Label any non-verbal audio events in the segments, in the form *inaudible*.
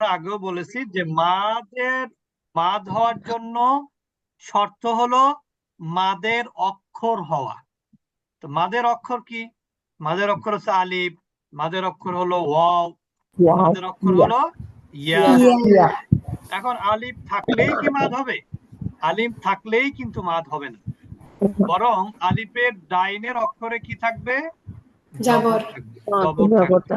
আগেও বলেছি যে মাদের মাদ হওয়ার জন্য শর্ত হলো মাদের অক্ষর হওয়া। তো মাদের অক্ষর কি? মাদের অক্ষর হচ্ছে আলিফ মাদের অক্ষর হলো ওয়াও মাদের অক্ষর হলো ইয়া। এখন আলিফ থাকলেই কি মাদ হবে? আলিফ থাকলেই কিন্তু মাদ হবে না। বরং আলিফের ডাইনের অক্ষরে কি থাকবে? জাবর। থাকবে, জবর থাকবে। জবরটা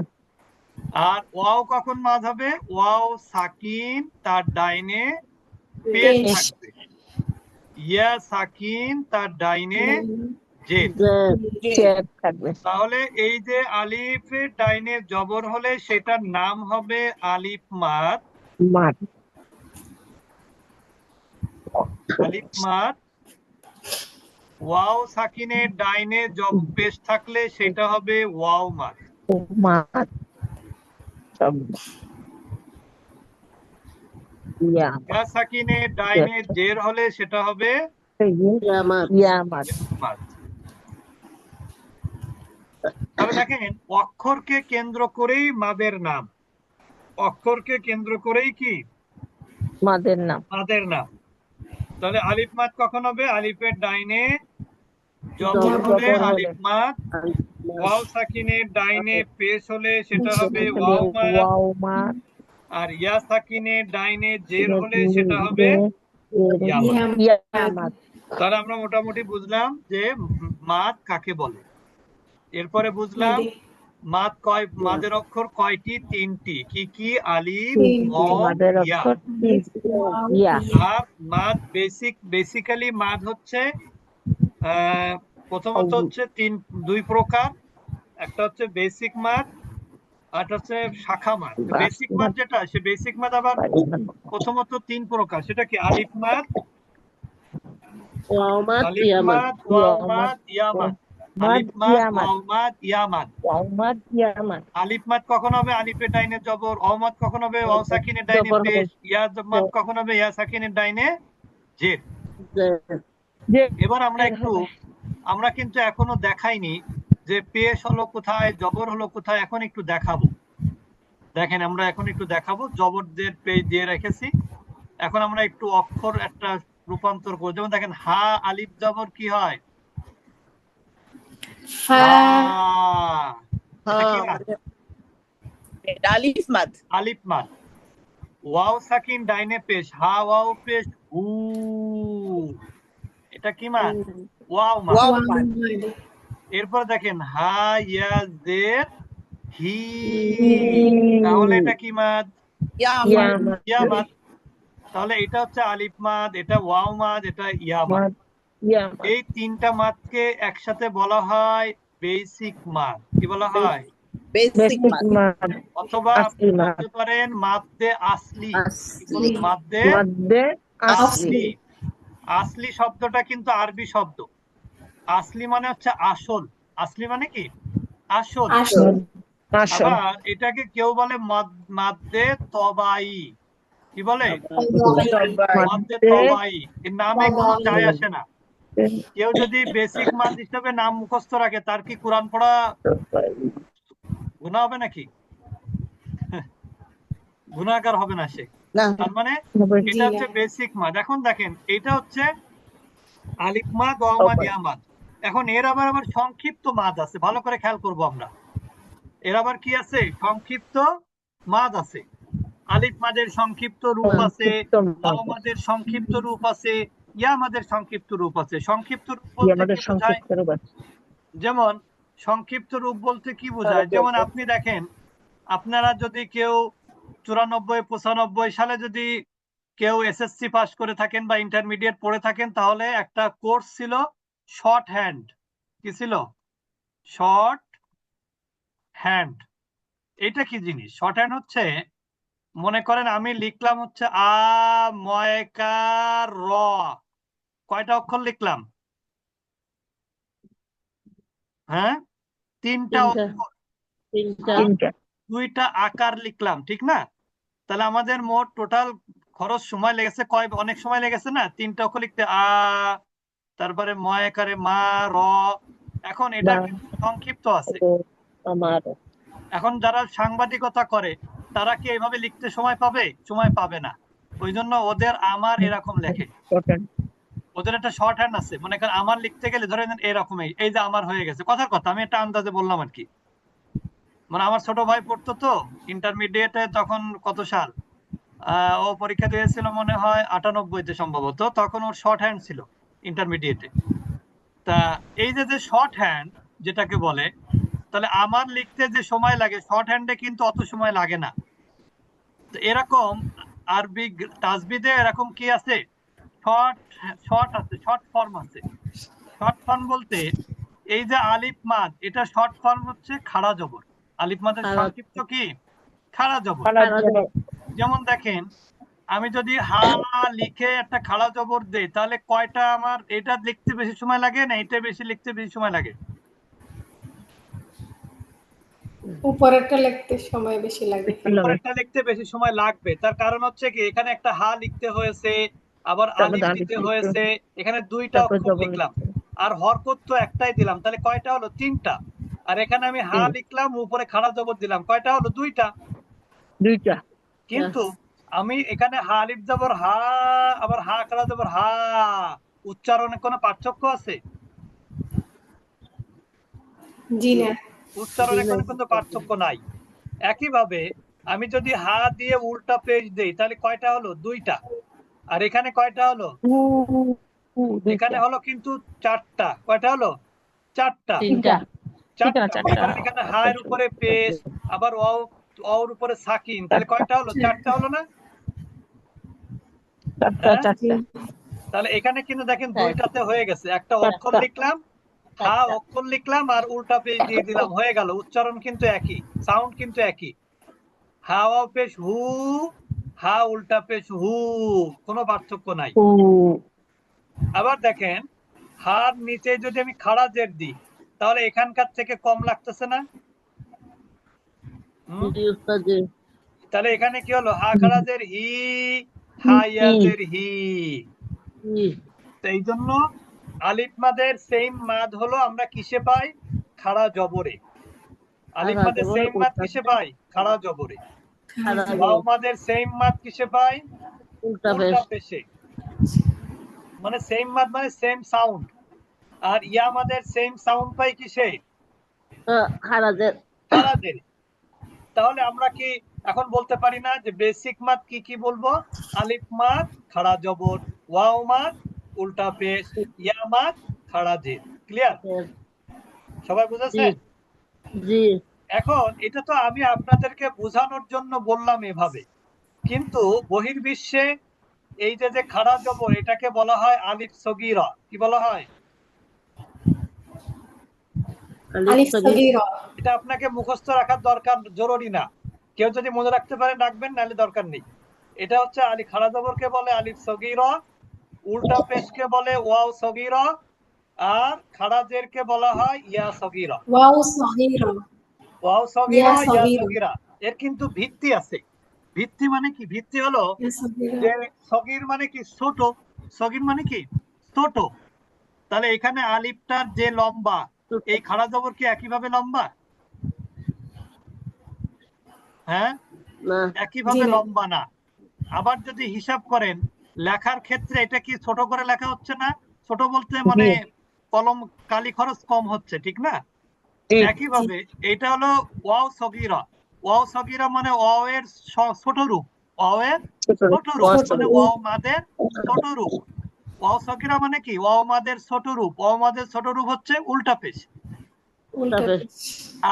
আর ওয়াও কখন মাদ হবে? ওয়াও সাকিন তার ডাইনে পেশ পেশ। থাকবে। ইয়া সাকিন তার ডাইনে জেদ। থাকবে। তাহলে এই যে আলিফের ডাইনে জবর হলে সেটার নাম হবে আলিফ মাঠ আলিফ মাদ ওয়াও সাকিনের ডাইনে জব পেশ থাকলে সেটা হবে ওয়াও মাঠ সব ইয়া ডাইনে জের হলে সেটা হবে তবে দেখেন অক্ষরকে কেন্দ্র করেই মাদের নাম। অক্ষরকে কেন্দ্র করেই কি? মাদের নাম। মাদের নাম। তাহলে আলিফ মাদ কখন হবে? আলিফের ডাইনে জবর হলে। আলিফ মাদ ওয়াও সাকিনের ডাইনে পেশ হলে সেটা হবে ওয়াও মাঠ আর ইয়া সাকিনের ডাইনে জের হলে সেটা হবে? তাহলে আমরা মোটামুটি বুঝলাম যে মাদ কাকে বলে। এরপরে বুঝলাম মাত কয় মাদের অক্ষর কয়টি? তিনটি। কি কি? আলিফ মাদ বেসিক বেসিক্যালি মাদ হচ্ছে আহ, প্রথমত হচ্ছে তিন দুই প্রকার। একটা হচ্ছে বেসিক মাদ আর একটা হচ্ছে শাখা মাদ বেসিক মাদ যেটা সে বেসিক মাদ আবার প্রথমত তিন প্রকার। সেটা কি আলিফ মাঠ মাঠ আলিফ মাদ কখন হবে? আলিফের ডাইনে জবর। অ কখন হবে? ওয়াও সাকিনের ডাইনে পেশ মাদ কখন হবে? সাকিনের ডাইনে জের এবার আমরা একটু আমরা কিন্তু এখনও দেখাইনি যে পেশ হলো কোথায় জবর হলো কোথায় এখন একটু দেখাবো। দেখেন আমরা এখন একটু দেখাবো জবরদের পেজ দিয়ে রেখেছি। এখন আমরা একটু অক্ষর একটা রূপান্তর করব। যেমন দেখেন হা আলিফ জবর কি হয়? হা। এটা কি মাদ? আলিফ মাদ। আলিফ মাদ। ওয়াও সাকিন ডাইনে পেশ। হা ওয়াও পেশ হু। এটা কি মাদ? ওয়াও মাদ ওয়াও ওয়াও মাদ। মাদ। এরপর দেখেন হা ইয়া জের হি তাহলে এটা কি মাদ? ইয়া ইয়া মাদ। মাঠ ইয়া মাদ। তাহলে এটা হচ্ছে আলিফ মাদ এটা ওয়াও মাদ এটা ইয়া মাদ। মাঠ ইয়া মাঠ এই তিনটা মাদকে একসাথে বলা হয় বেসিক মাদ। কি বলা হয়? বেসিক মাদ। অথবা আপনি বলতে পারেন মাদ্দে আসলি। আসলি। মাদ্দে আসলি। আসলি শব্দটা কিন্তু আরবি শব্দ। আসলি মানে হচ্ছে আসল। আসলি মানে কি? আসল। আসল। আসল। আবার এটাকে কেউ বলে মাদ- মাদ্দে তবাই। কি বলে? মাদ্দে তবাই। এর নামে কোনো যায় আসে না। কেউ যদি বেসিক মাদ হিসেবে নাম মুখস্থ রাখে তার কি কোরআন পড়া গুনাহ হবে নাকি? *laughs* গুনাহগার হবে না সে। তার মানে এটা হচ্ছে বেসিক মাদ। এখন দেখেন এটা হচ্ছে আলিফ মাদ মাদ ইয়া মাদ এখন এর আবার আবার সংক্ষিপ্ত মাদ আছে ভালো করে খেয়াল করব আমরা। এর আবার কি আছে? সংক্ষিপ্ত মাদ আছে। আলিফ মাদের সংক্ষিপ্ত রূপ আছে মাদের সংক্ষিপ্ত রূপ আছে ইয়া মাদের সংক্ষিপ্ত রূপ আছে। সংক্ষিপ্ত রূপ। যেমন সংক্ষিপ্ত রূপ বলতে কি বোঝায়? যেমন আপনি দেখেন আপনারা যদি কেউ চুরানব্বই পঁচানব্বই সালে যদি কেউ এসএসসি পাস করে থাকেন বা ইন্টারমিডিয়েট পড়ে থাকেন তাহলে একটা কোর্স ছিল শর্ট হ্যান্ড কি ছিল? শর্ট হ্যান্ড এটা কি জিনিস? শর্ট হ্যান্ড হচ্ছে মনে করেন আমি লিখলাম হচ্ছে আ ময়কা র। কয়টা অক্ষর লিখলাম? হ্যাঁ? তিনটা। অক্ষর। দুইটা আকার লিখলাম ঠিক না? তাহলে আমাদের মোট টোটাল খরচ সময় লেগেছে কয় অনেক সময় লেগেছে না? তিনটা অক্ষর লিখতে আ তারপরে ময় আকারে মা র। এখন এটা সংক্ষিপ্ত আছে। আমার। এখন যারা সাংবাদিকতা করে তারা কি এইভাবে লিখতে সময় পাবে? সময় পাবে না। ওই জন্য ওদের আমার এরকম লেখে। ওদের একটা শর্ট হ্যান্ড আছে। মনে করেন আমার লিখতে গেলে ধরে নেন এরকমই। এই যে আমার হয়ে গেছে। কথার কথা আমি একটা আন্দাজে বললাম আর কি। মানে আমার ছোট ভাই পড়তো তো ইন্টারমিডিয়েটে তখন কত সাল? আহ, ও পরীক্ষা দিয়েছিল মনে হয় আটানব্বইতে সম্ভবত। তখন ওর শর্ট হ্যান্ড ছিল। ইন্টারমিডিয়েটে তা এই যে যে শর্ট হ্যান্ড যেটাকে বলে তাহলে আমার লিখতে যে সময় লাগে শর্ট হ্যান্ডে কিন্তু অত সময় লাগে না। তো এরকম আরবি তাজবিদে এরকম কি আছে? শর্ট শর্ট আছে শর্ট ফর্ম আছে। শর্ট ফর্ম বলতে এই যে আলিফ মাদ এটা শর্ট ফর্ম হচ্ছে খাড়া জবর। আলিফ মাদের সংক্ষিপ্ত কি? খাড়া জবর। যেমন দেখেন আমি যদি হা লিখে একটা খাড়া জবর দেই তাহলে কয়টা আমার এটা লিখতে বেশি সময় লাগে না এটা বেশি লিখতে বেশি সময় লাগে? উপরেরটা লিখতে সময় বেশি লাগে। ভালো হবে। পরেরটা লিখতে বেশি সময় লাগবে। তার কারণ হচ্ছে কি এখানে একটা হা লিখতে হয়েছে আবার আলিফ দিতে লিখতে হয়েছে এখানে দুইটা অক্ষর লিখলাম। আর হরকত তো একটাই দিলাম তাহলে কয়টা হলো? তিনটা। আর এখানে আমি হা লিখলাম উপরে খাড়া জবর দিলাম কয়টা হলো? দুইটা। দুইটা। কিন্তু আমি এখানে হা আলিফ জবর হা আবার হা খাড়া জবর হা। উচ্চারণে কোনো পার্থক্য আছে? জি না। উচ্চারণে জি না। কোনো পার্থক্য নাই। একইভাবে আমি যদি হা দিয়ে উল্টা পেজ দেই তাহলে কয়টা হলো? দুইটা। আর এখানে কয়টা হলো। এখানে হলো কিন্তু চারটা। কয়টা হলো? চারটা। তিনটা। চারটা। এখানে হায়ের উপরে পেজ আবার ওর উপরে সাকিন তাহলে কয়টা হলো? চারটা হলো না? চারটা হ্যাঁ? চারটা। তাহলে এখানে কিন্তু দেখেন হ্যাঁ। দুইটাতে হয়ে গেছে। একটা অক্ষর লিখলাম হা অক্ষর লিখলাম আর উল্টা পেজ দিয়ে দিলাম। হয়ে গেল। উচ্চারণ কিন্তু একই সাউন্ড কিন্তু একই। হা ওয়াও পেশ হু হা উল্টা পেশ হু কোনো পার্থক্য নাই। আবার দেখেন হার নিচে যদি আমি খাড়া জের দিই তাহলে এখানকার থেকে কম লাগতেছে না? তাহলে এখানে কি হলো? হা খাড়া জের হি হি। এই জন্য আলিফ মাদের সেম মাদ হলো আমরা কিসে পাই? খাড়া জবরে। আলিফ মাদের সেম মাদ কিসে পাই? খাড়া জবরে। মাদের সেম মাদ কিসে পাই? উল্টা পেশে মানে সেম মাদ মানে সেম সাউন্ড আর ইয়া মাদের সেম সাউন্ড পাই কিসে? খারাজের খাড়াদের। তাহলে আমরা কি এখন বলতে পারি না যে বেসিক মাদ কি কি বলব? আলিফ মাদ খাড়া জবর ওয়াও মাদ উল্টা পেশ ইয়া মাদ খাড়া জের ক্লিয়ার সবাই বুঝেছেন জি। এখন এটা তো আমি আপনাদেরকে বোঝানোর জন্য বললাম এভাবে। কিন্তু বহির্বিশ্বে এই যে যে খাড়া জবর এটাকে বলা হয় আলিফ সগীরা। কি বলা হয়? আলিফ সগীরা। এটা আপনাকে মুখস্থ রাখার দরকার জরুরি না। কেউ যদি মনে রাখতে পারে রাখবেন নাহলে দরকার নেই। এটা হচ্ছে আলি খাড়া জবরকে বলে আলিফ সগীরা উল্টা পেশকে বলে ওয়াও সগীরা আর খাড়া জেরকে বলা হয় ইয়া সগীরা। ওয়াও সগীরা। ওয়াও সগীরা ইয়া সগীরা। সগীরা। এর কিন্তু ভিত্তি আছে। ভিত্তি মানে কি? ভিত্তি হলো যে সগীর মানে কি? ছোট। সগীর মানে কি? ছোট। তাহলে এখানে আলিফটার যে লম্বা এই খাড়া জবর কি একইভাবে লম্বা? হ্যাঁ? একইভাবে লম্বা না। আবার যদি হিসাব করেন লেখার ক্ষেত্রে এটা কি ছোট করে লেখা হচ্ছে না? ছোট বলতে মানে কলম কালি খরচ কম হচ্ছে ঠিক না। একইভাবে এটা হলো ওয়াও সগীরা। ওয়াও সগীরা মানে ওয়াও এর ছোট রূপ। ওয়াও এর ছোট রূপ। মানে ওয়াও মাদের ছোট রূপ। ওয়াও সগীরা মানে কি? ওয়াও মাদের ছোট রূপ। ওয়াও মাদের ছোট রূপ হচ্ছে উল্টা পেশ।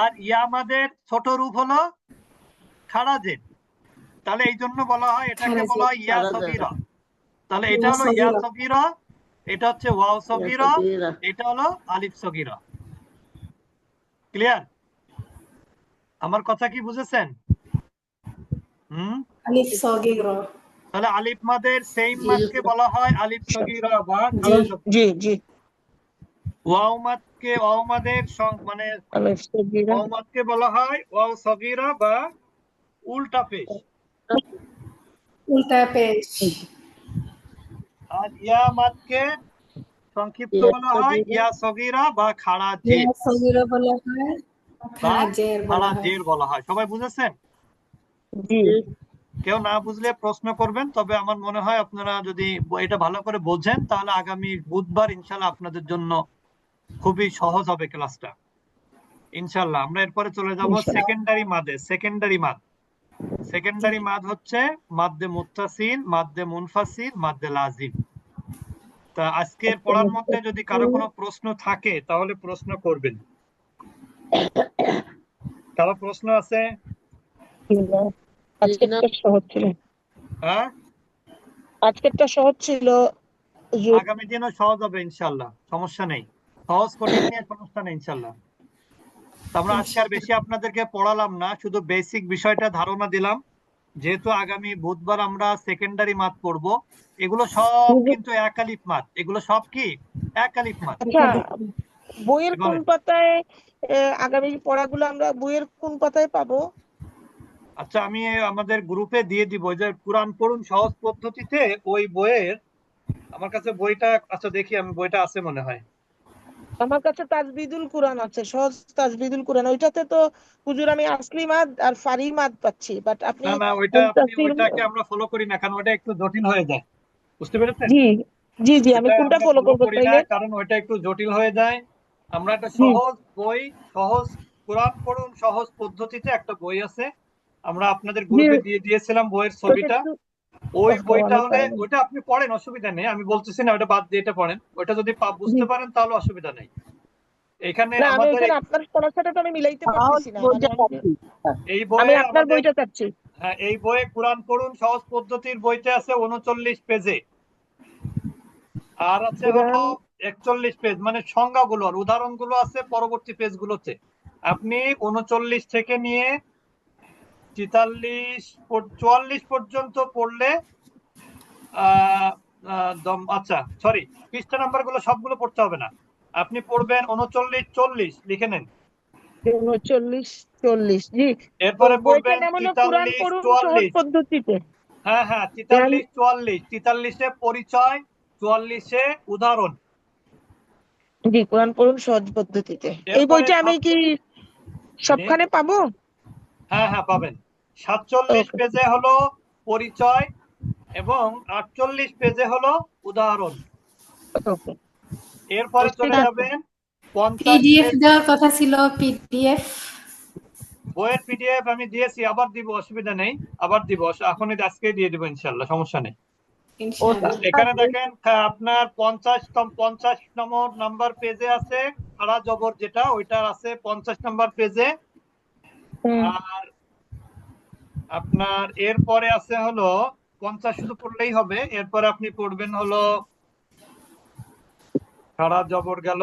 আর ইয়া মাদের ছোট রূপ হলো খারাজের। তাহলে এই জন্য বলা হয় এটাকে বলা হয় ইয়া। সগীরা তাহলে এটা হলো ইয়া সগীরা। এটা হচ্ছে ওয়াও সগীরা। এটা হলো আলিফ সগীরা ক্লিয়ার? আমার কথা কি বুঝেছেন? হুম? আলিফ সগীরা তাহলে আলিফ মাদের সেম মাদকে বলা হয় আলিফ সগীরা বা খাড়া। জি জি। ওয়াও মাদকে ওয়াও মাদের সং- মানে আলিফ সগীরা ওয়াও মাদকে বলা হয় ওয়াও সগীরা বা উল্টা পেশ। উল্টা পেশ। আর ইয়া মাদকে সংক্ষিপ্ত বলা হয় ইয়া সগীরা বা খাড়া ইয়া জের। সগীরা বলা হয় খারাজের বলা খাড়া জের বলা হয়। সবাই বুঝেছেন? জি। জি কেউ না বুঝলে প্রশ্ন করবেন তবে আমার মনে হয় আপনারা যদি এটা ভালো করে বোঝেন তাহলে আগামী বুধবার ইনশাল্লাহ আপনাদের জন্য খুবই সহজ হবে ক্লাসটা। ইনশাল্লাহ আমরা এরপরে চলে যাব সেকেন্ডারি মাদে। সেকেন্ডারি মাদ। সেকেন্ডারি মাদ হচ্ছে মাদ্দে মুত্তাসিল মাদ্দে মুনফাসিল মাদ্দে লাজিম। তা আজকের পড়ার মধ্যে যদি কারও কোনো প্রশ্ন থাকে তাহলে প্রশ্ন করবেন। কারও প্রশ্ন আছে? আজকেরটা সহজ ছিল। হ্যাঁ? আজকেরটা সহজ ছিল আগামী দিনও সহজ হবে ইনশাল্লাহ। সমস্যা নেই। সহজ কঠিন নিয়ে সমস্যা নেই ইনশাল্লাহ। আমরা আজকে আর বেশি আপনাদেরকে পড়ালাম না শুধু বেসিক বিষয়টা ধারণা দিলাম। যেহেতু আগামী বুধবার আমরা সেকেন্ডারি মাত পড়ব। এগুলো সব কিন্তু একালিফ মাত এগুলো সব কি? একালিফ মাত আচ্ছা বইয়ের কোন পাতায় আগামী পড়াগুলো আমরা বইয়ের কোন পাতায় পাবো? আচ্ছা আমি আমাদের গ্রুপে দিয়ে দিব। যে কোরআন পড়ুন সহজ পদ্ধতিতে ওই বইয়ের আমার কাছে বইটা আচ্ছা দেখি আমি বইটা আছে মনে হয়। আমার কাছে তাজবিদুল কোরআন আছে সহজ তাজবিদুল কোরআন। ওইটাতে তো হুজুর আমি আসলি মাদ আর ফারি মাদ পাচ্ছি বাট আপনি না না ওইটা আপনি ওইটাকে আমরা ফলো করি না কারণ ওইটা একটু জটিল হয়ে যায়। বুঝতে পেরেছেন? জি জি জি আমি কোনটা ফলো করব করি তাইলে? কারণ ওইটা একটু জটিল হয়ে যায়। আমরা একটা সহজ বই সহজ কোরআন পড়ুন সহজ পদ্ধতিতে একটা বই আছে। আমরা আপনাদের গ্রুপে দিয়ে দিয়েছিলাম বইয়ের ছবিটা। ওই বইটা হলে ওইটা আপনি পড়েন অসুবিধা নেই। আমি বলতেছি না ওটা বাদ দিয়ে এটা পড়েন। ওইটা যদি বুঝতে পারেন তাহলে অসুবিধা নেই। এখানে আমাদের আপনার পড়ার সাথে তো আমি মিলাইতে পারতেছি না। বইটা মানে আমি- এই আমি বইয়ে আপনার বইটা চাচ্ছি। হ্যাঁ এই বইয়ে কোরআন পড়ুন সহজ পদ্ধতির বইতে আছে উনচল্লিশ পেজে। আর আছে হলো কোরআন- একচল্লিশ পেজ মানে সংজ্ঞাগুলোর। উদাহরণগুলো আছে পরবর্তী পেজগুলোতে। আপনি উনচল্লিশ থেকে নিয়ে তেতাল্লিশ চুয়াল্লিশ পর্যন্ত পড়লে আচ্ছা সরি পৃষ্ঠা নাম্বারগুলো সবগুলো পড়তে হবে না। আপনি পড়বেন উনচল্লিশ চল্লিশ লিখে নেন। উনচল্লিশ চল্লিশ জি। এরপরে পড়বেন তেতাল্লিশ চুয়াল্লিশ। পদ্ধতিতে। হ্যাঁ হ্যাঁ তেতাল্লিশ চুয়াল্লিশ। তেতাল্লিশে পরিচয় চুয়াল্লিশে উদাহরণ। জি কোরআন পড়ুন সহজ পদ্ধতিতে। এই বইটা আমি কি সবখানে পাবো? হ্যাঁ হ্যাঁ পাবেন। সাতচল্লিশ পেজে হলো পরিচয় এবং আটচল্লিশ পেজে হলো উদাহরণ। এরপরে চলে যাবেন পিডিএফ দেওয়ার কথা ছিল পিডিএফ বইয়ের পিডিএফ আমি দিয়েছি আবার দিব অসুবিধা নেই আবার দিব এখনই আজকে দিয়ে দিব ইনশাল্লাহ সমস্যা নেই। এখানে দেখেন আপনার পঞ্চাশ পঞ্চাশ নম্বর নাম্বার পেজে আছে খাড়া জবর যেটা ওইটার আছে পঞ্চাশ নাম্বার পেজে। আর আপনার এরপরে আছে হলো পঞ্চাশ শুধু পড়লেই হবে। এরপরে আপনি পড়বেন হলো খাড়া জবর গেল।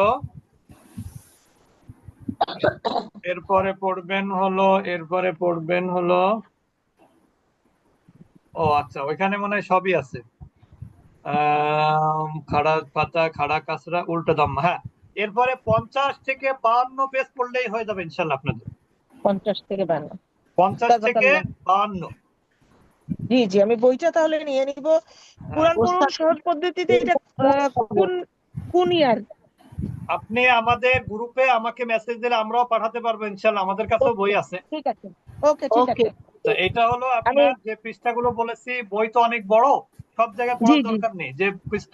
এরপরে পড়বেন হলো, এরপরে পড়বেন হলো, ও আচ্ছা ওইখানে মনে হয় সবই আছে। খাড়া পাতা, খাড়া কাসরা উল্টো দাম্মা হ্যাঁ। এরপরে পঞ্চাশ থেকে বাহান্ন পেজ পড়লেই হয়ে যাবে ইনশাল্লাহ আপনাদের। পঞ্চাশ থেকে বান্ন পঞ্চাশ থেকে বাহান্ন। জি জি আমি বইটা তাহলে নিয়ে নিব। কোরআন পড়ুন সহজ পদ্ধতিতে এটা কোন কোন ইয়ার? আপনি আমাদের গ্রুপে আমাকে মেসেজ দিলে আমরাও পাঠাতে পারব ইনশাল্লাহ। আমাদের কাছেও বই আছে। ঠিক আছে। ওকে ঠিক আছে। তো এটা হলো আপনার যে পৃষ্ঠাগুলো বলেছি বই তো অনেক বড় সব জায়গায় পড়ার। দরকার নেই। যে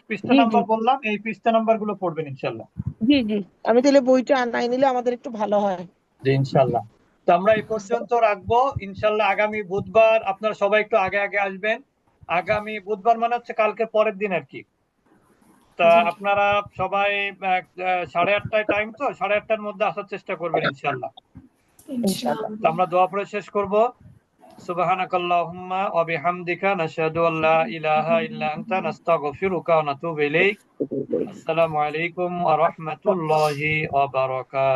পৃষ্ঠা। নাম্বার বললাম এই পৃষ্ঠা নাম্বারগুলো পড়বেন ইনশাল্লাহ। জি জি। আমি তাহলে বইটা নাই নিলে আমাদের একটু ভালো হয়। জি ইনশাল্লাহ। তো আমরা এই পর্যন্ত রাখবো ইনশাল্লাহ আগামী বুধবার আপনারা সবাই একটু আগে আগে আসবেন আগামী বুধবার মানে হচ্ছে কালকে পরের দিন আর কি তা জি। আপনারা সবাই আহ, আহ, সাড়ে আটটায় টাইম তো সাড়ে আটটার মধ্যে আসার চেষ্টা করবেন ইনশাল্লাহ ইনশাআল্লাহ তো আমরা দোয়া পড়ে শেষ করব سبحانك اللهم وبحمدك نشهد أن لا إله إلا أنت نستغفرك ونتوب إليك السلام عليكم ورحمة الله وبركاته